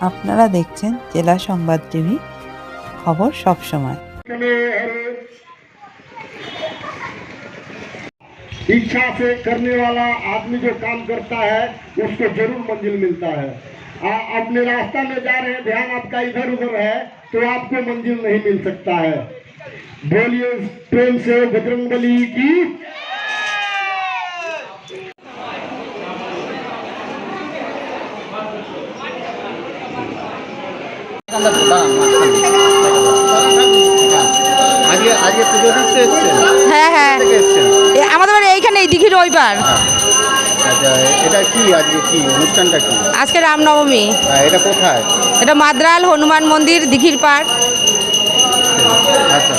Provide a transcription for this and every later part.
আপনারা দেখছেন জেলা সংবাদ টিভি খবর সব সময় इच्छा से करने वाला आदमी जो काम करता है उसको जरूर मंजिल मिलता है आ, अपने रास्ता में जा रहे हैं ध्यान आपका इधर उधर है तो आपको मंजिल नहीं मिल सकता है बोलिए प्रेम से बजरंग बली की হ্যাঁ হ্যাঁ। আমাদের এইখানে, এই দিঘির ওই পার এটা কি আজকে কি অনুষ্ঠানটা কি আজকে রামনবমী। এটা কোথায় এটা মাদ্রাল হনুমান মন্দির, দিঘির পার আচ্ছা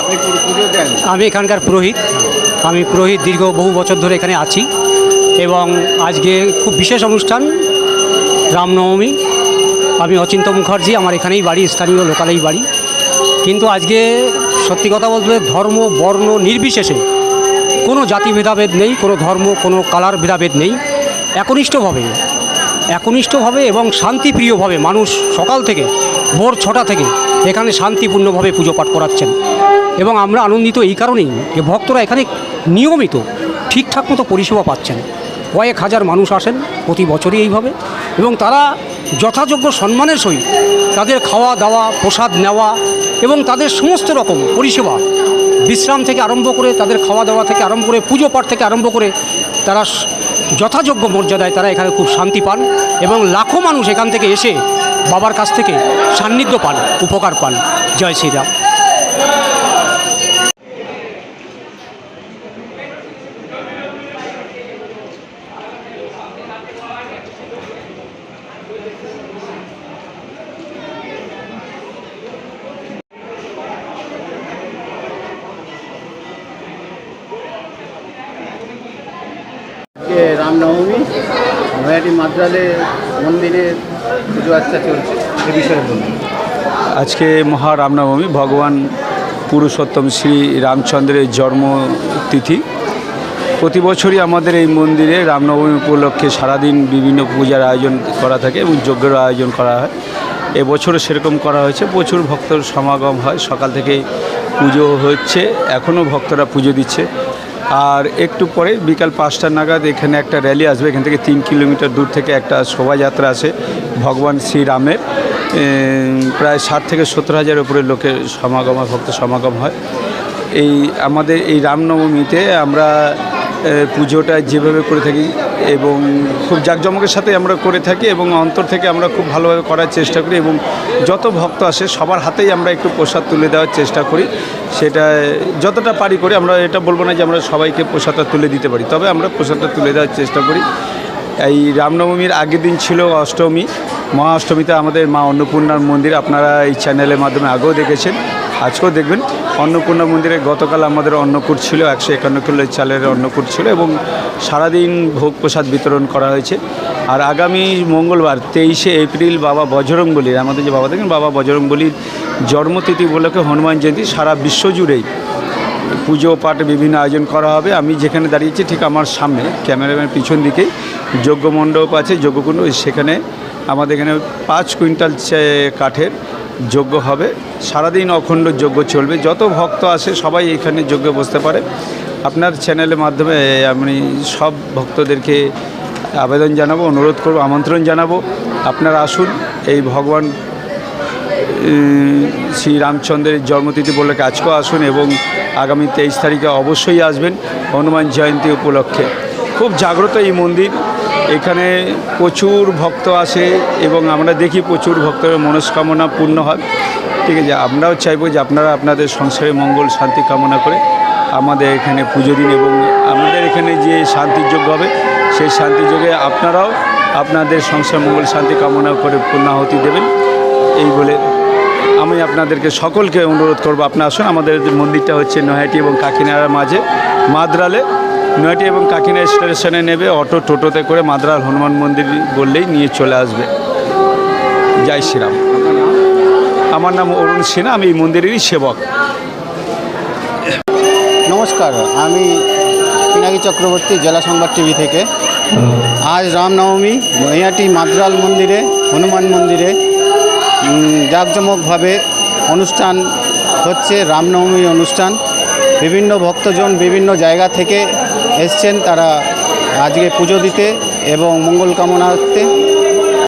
আপনি পুজো দেন আমি এখানকার পুরোহিত। আমি পুরোহিত দীর্ঘ বহু বছর ধরে এখানে আছি। এবং আজকে খুব বিশেষ অনুষ্ঠান রামনবমী। আমি অচিন্ত মুখার্জি, আমার এখানেই বাড়ি, স্থানীয় লোকালেই বাড়ি। কিন্তু আজকে সত্যি কথা বলতে ধর্ম, বর্ণ নির্বিশেষে কোনো জাতি ভেদাভেদ নেই, কোনো ধর্ম, কোনো কালার ভেদাভেদ নেই। একনিষ্ঠভাবে একনিষ্ঠভাবে এবং শান্তিপ্রিয়ভাবে মানুষ সকাল থেকে ভোর ছটা থেকে এখানে শান্তিপূর্ণভাবে পুজো পাঠ করাচ্ছেন। এবং আমরা আনন্দিত এই কারণেই যে ভক্তরা এখানে নিয়মিত ঠিকঠাক মতো পরিষেবা পাচ্ছেন। কয়েক হাজার মানুষ আসেন প্রতি বছরই এইভাবে এবং তারা যথাযোগ্য সম্মানের সহিত তাদের খাওয়া দাওয়া, প্রসাদ নেওয়া এবং তাদের সমস্ত রকম পরিষেবা বিশ্রাম থেকে আরম্ভ করে, তাদের খাওয়া দাওয়া থেকে আরম্ভ করে, পুজো পাঠ থেকে আরম্ভ করে তারা যথাযোগ্য মর্যাদায় তারা এখানে খুব শান্তি পান এবং লাখো মানুষ এখান থেকে এসে বাবার কাছ থেকে সান্নিধ্য পান, উপকার পান। জয় শ্রীরাম আজকে রামনবমী, নয়াটি মাদ্রালে মন্দিরে পুজো আচ্ছা চলছে। এ বিষয়ে বলুন। আজকে মহা রামনবমী, ভগবান পুরুষোত্তম শ্রী রামচন্দ্রের জন্মতিথি। প্রতি বছরই আমাদের এই মন্দিরে রামনবমী উপলক্ষে সারাদিন বিভিন্ন পূজার আয়োজন করা থাকে এবং যজ্ঞের আয়োজন করা হয়। এবছরও সেরকম করা হয়েছে। প্রচুর ভক্তর সমাগম হয়। সকাল থেকে পুজো হচ্ছে। এখনও ভক্তরা পুজো দিচ্ছে। আর একটু পরে বিকাল পাঁচটা নাগাদ এখানে একটা র্যালি আসবে। এখান থেকে তিন কিলোমিটার দূর থেকে একটা শোভাযাত্রা আছে ভগবান শ্রীরামের। প্রায় ষাট থেকে সত্তর হাজার উপরে লোকের সমাগম ভক্ত সমাগম হয়। এই আমাদের এই রামনবমীতে আমরা পুজোটা যেভাবে করে থাকি এবং খুব জাঁকজমকের সাথে আমরা করে থাকি এবং অন্তর থেকে আমরা খুব ভালোভাবে করার চেষ্টা করি এবং যত ভক্ত আসে, সবার হাতেই আমরা একটু প্রসাদ তুলে দেওয়ার চেষ্টা করি। সেটা যতটা পারি করি, আমরা এটা বলব না যে আমরা সবাইকে প্রসাদটা তুলে দিতে পারি, তবে আমরা প্রসাদটা তুলে দেওয়ার চেষ্টা করি। এই রামনবমীর আগের দিন ছিল অষ্টমী মহা অষ্টমীতে আমাদের মা অন্নপূর্ণার মন্দির, আপনারা এই চ্যানেলের মাধ্যমে আগেও দেখেছেন। আজকেও দেখবেন অন্নপূর্ণা মন্দিরে গতকাল আমাদের অন্নকূট ছিল, একশো একান্ন কিলো চালের অন্নকূট ছিল এবং সারাদিন ভোগ প্রসাদ বিতরণ করা হয়েছে। আর আগামী মঙ্গলবার তেইশে এপ্রিল বাবা বজরংবলীর, আমাদের যে বাবা দেখেন, বাবা বজরংবলীর জন্মতিথি উপলক্ষে হনুমান জয়ন্তী সারা বিশ্বজুড়েই পুজো পাঠ বিভিন্ন আয়োজন করা হবে। আমি যেখানে দাঁড়িয়েছি ঠিক আমার সামনে, ক্যামেরাম্যান পিছন দিকেই যজ্ঞ মণ্ডপ আছে, যজ্ঞকুণ্ড, সেখানে আমাদের এখানে পাঁচ কুইন্টাল কাঠের যজ্ঞ হবে। সারাদিন অখণ্ড যজ্ঞ চলবে। যত ভক্ত আসে, সবাই এখানে যজ্ঞে বসতে পারে। আপনার চ্যানেলের মাধ্যমে আমি সব ভক্তদেরকে আবেদন জানাব, অনুরোধ করব, আমন্ত্রণ জানাব। আপনারা আসুন, এই ভগবান শ্রী রামচন্দ্রের জন্মতিথি বলে আজকেও আসুন এবং আগামী তেইশ তারিখে অবশ্যই আসবেন হনুমান জয়ন্তী উপলক্ষে। খুব জাগ্রত এই মন্দির। এখানে প্রচুর ভক্ত আসে এবং আমরা দেখি প্রচুর ভক্তের মনস্কামনা পূর্ণ হয়। ঠিক আছে, আমরাও চাইব যে আপনারা আপনাদের সংসারে মঙ্গল, শান্তি কামনা করে আমাদের এখানে পুজো দিন এবং আমাদের এখানে যে শান্তিযোগ্য হবে, সেই শান্তিযোগে আপনারাও আপনাদের সংসার মঙ্গল, শান্তি কামনা করে পূর্ণাহতি দেবেন। এই বলে আমি আপনাদেরকে সকলকে অনুরোধ করব, আপনারা আসুন, আমাদের মন্দিরটা হচ্ছে নয়াটি এবং কাকিনাড়ার মাঝে, মাদ্রালে। নয়াটি এবং কাকিনা স্টেশনে নেবে, অটো টোটোতে করে মাদ্রাল হনুমান মন্দির বললেই নিয়ে চলে আসবে। জয় শ্রীরাম। আমার নাম অরুণ সিনহা, আমি এই মন্দিরেরই সেবক। নমস্কার, আমি পিনাকি চক্রবর্তী, জেলা সংবাদ টিভি থেকে। আজ রামনবমী নৈয়াটি মাদ্রাল মন্দিরে, হনুমান মন্দিরে জাঁকজমকভাবে অনুষ্ঠান হচ্ছে, রামনবমী অনুষ্ঠান। বিভিন্ন ভক্তজন বিভিন্ন জায়গা থেকে এসছেন তারা আজকে পুজো দিতে এবং মঙ্গল কামনার্থে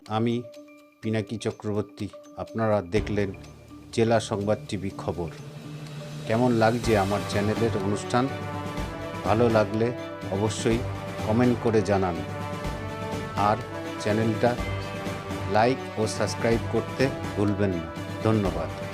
আমি পিনাকি চক্রবর্তী, আপনারা দেখলেন জেলা সংবাদ টিভি খবর। কেমন লাগছে আমার চ্যানেলের অনুষ্ঠান? ভালো লাগলে অবশ্যই কমেন্ট করে জানান। আর চ্যানেলটা লাইক ও সাবস্ক্রাইব করতে ভুলবেন না। ধন্যবাদ।